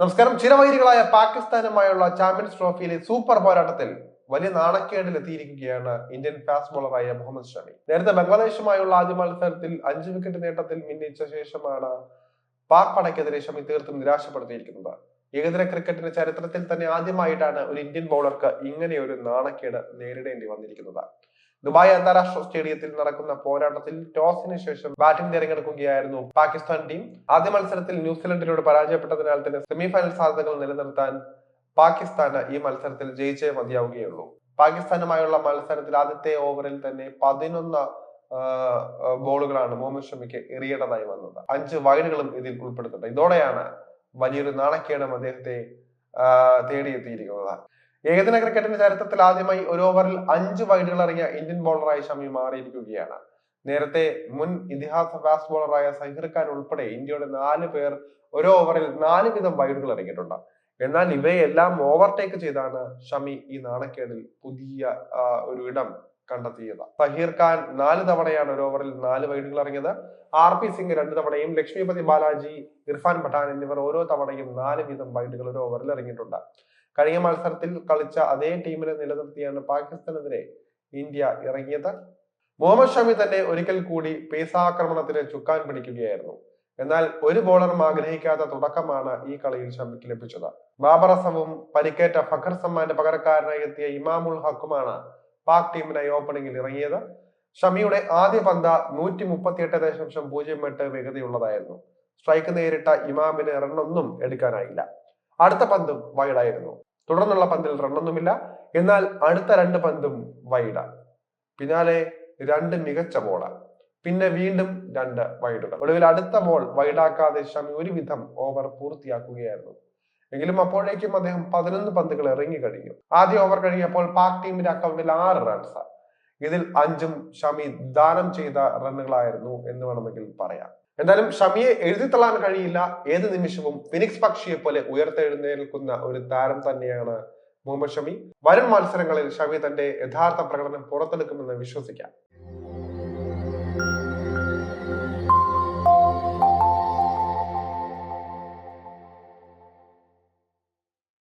നമസ്കാരം. ചിരവൈരികളായ പാകിസ്ഥാനുമായുള്ള champions ട്രോഫിയിലെ super പോരാട്ടത്തിൽ വലിയ നാണക്കേടിൽ എത്തിയിരിക്കുകയാണ് ഇന്ത്യൻ ഫാസ്റ്റ് ബോളറായ മുഹമ്മദ് ഷമി. നേരത്തെ ബംഗ്ലാദേശുമായുള്ള ആദ്യ മത്സരത്തിൽ അഞ്ച് വിക്കറ്റ് നേട്ടത്തിൽ മിന്നിച്ച ശേഷമാണ് പാക് പടയ്ക്കെതിരെ ഷമി തീർത്തും നിരാശപ്പെടുത്തിയിരിക്കുന്നത്. ഏകദിന ക്രിക്കറ്റിന്റെ ചരിത്രത്തിൽ തന്നെ ആദ്യമായിട്ടാണ് ഒരു ഇന്ത്യൻ ബൗളർക്ക് ഇങ്ങനെ ഒരു നാണക്കേട് നേരിടേണ്ടി വന്നിരിക്കുന്നത്. ദുബായ് അന്താരാഷ്ട്ര സ്റ്റേഡിയത്തിൽ നടക്കുന്ന പോരാട്ടത്തിൽ ടോസിന് ശേഷം ബാറ്റിംഗ് തിരഞ്ഞെടുക്കുകയായിരുന്നു പാകിസ്ഥാൻ ടീം. ആദ്യ മത്സരത്തിൽ ന്യൂസിലൻഡിനോട് പരാജയപ്പെട്ടതിനാൽ തന്നെ സെമിഫൈനൽ സാധ്യതകൾ നിലനിർത്താൻ പാകിസ്ഥാന് ഈ മത്സരത്തിൽ ജയിച്ചേ മതിയാവുകയുള്ളൂ. പാകിസ്ഥാനുമായുള്ള മത്സരത്തിൽ ആദ്യത്തെ ഓവറിൽ തന്നെ പതിനൊന്ന് ബോളുകളാണ് മുഹമ്മദ് ഷമിക്ക് എറിയേണ്ടതായി വന്നത്. അഞ്ച് വൈഡുകളും ഇതിൽ ഉൾപ്പെടുത്തുന്നുണ്ട് ഇതോടെയാണ് വലിയൊരു നാണക്കേടും അദ്ദേഹത്തെ തേടിയെത്തിയിരിക്കുന്നത്. ഏകദിന ക്രിക്കറ്റിന്റെ ചരിത്രത്തിൽ ആദ്യമായി ഒരു ഓവറിൽ അഞ്ച് വൈഡുകൾ ഇറങ്ങിയ ഇന്ത്യൻ ബോളറായി ഷമി മാറിയിരിക്കുകയാണ്. നേരത്തെ മുൻ ഇതിഹാസ ഫാസ്റ്റ് ബോളറായ സഹിർ ഖാൻ ഉൾപ്പെടെ ഇന്ത്യയുടെ നാല് പേർ ഒരു ഓവറിൽ നാല് വീതം വൈഡുകൾ ഇറങ്ങിയിട്ടുണ്ട് എന്നാൽ ഇവയെല്ലാം ഓവർടേക്ക് ചെയ്താണ് ഷമി ഈ നാണക്കേടിൽ പുതിയ ഒരു ഇടം കണ്ടെത്തിയത്. സഹീർ ഖാൻ നാല് തവണയാണ് ഒരു ഓവറിൽ നാല് വൈഡുകൾ ഇറങ്ങിയത് ആർ പി സിംഗ് രണ്ട് തവണയും ലക്ഷ്മിപതി ബാലാജി ഇർഫാൻ പഠാൻ എന്നിവർ ഓരോ തവണയും നാല് വീതം വൈഡുകൾ ഒരു ഓവറിൽ ഇറങ്ങിയിട്ടുണ്ട് കഴിഞ്ഞ മത്സരത്തിൽ കളിച്ച അതേ ടീമിനെ നിലനിർത്തിയാണ് പാകിസ്ഥാനെതിരെ ഇന്ത്യ ഇറങ്ങിയത്. മുഹമ്മദ് ഷമി തന്നെ ഒരിക്കൽ കൂടി പേസാക്രമണത്തിന് ചുക്കാൻ പിടിക്കുകയായിരുന്നു. എന്നാൽ ഒരു ബോളറും ആഗ്രഹിക്കാത്ത തുടക്കമാണ് ഈ കളിയിൽ ഷമിക്ക് ലഭിച്ചത്. ബാബർ അസമും പരിക്കേറ്റ ഫഖർ സമ്മാന്റെ പകരക്കാരനായി എത്തിയ ഇമാമുൽ ഹക്കുമാണ് പാക് ടീമിനായി ഓപ്പണിംഗിൽ ഇറങ്ങിയത്. ഷമിയുടെ ആദ്യ പന്ത നൂറ്റി മുപ്പത്തി എട്ട് ദശാംശം പൂജ്യം എട്ട് വേഗതയുള്ളതായിരുന്നു. സ്ട്രൈക്ക് നേരിട്ട ഇമാമിന് റണ്ണൊന്നും എടുക്കാനായില്ല. അടുത്ത പന്തും വൈഡായിരുന്നു. തുടർന്നുള്ള പന്തിൽ റണ്ണൊന്നുമില്ല. എന്നാൽ അടുത്ത രണ്ട് പന്തും വൈഡ. പിന്നാലെ രണ്ട് മികച്ച ബോള പിന്നെ വീണ്ടും രണ്ട് വൈഡുകൾ. ഒടുവിൽ അടുത്ത ബോൾ വൈഡാക്കാതെ ഷമി ഒരുവിധം ഓവർ പൂർത്തിയാക്കുകയായിരുന്നു. എങ്കിലും അപ്പോഴേക്കും അദ്ദേഹം പതിനൊന്ന് പന്തുകൾ ഇറങ്ങി കഴിഞ്ഞു. ആദ്യ ഓവർ കഴിഞ്ഞപ്പോൾ പാക് ടീമിന്റെ അക്കൗണ്ടിൽ ആറ് റൺസ് ഇതിൽ അഞ്ചും ഷമി ദാനം ചെയ്ത റണ്ണുകളായിരുന്നു എന്ന് വേണമെങ്കിൽ പറയാം. എന്തായാലും ഷമിയെ എഴുതിത്തള്ളാൻ കഴിയില്ല ഏത് നിമിഷവും ഫിനിക്സ് പക്ഷിയെ പോലെ ഉയർത്തെഴുന്നേൽക്കുന്ന ഒരു താരം തന്നെയാണ് മുഹമ്മദ് ഷമി. വരും മത്സരങ്ങളിൽ ഷമി തന്റെ യഥാർത്ഥ പ്രകടനം പുറത്തെടുക്കുമെന്ന് വിശ്വസിക്കാം.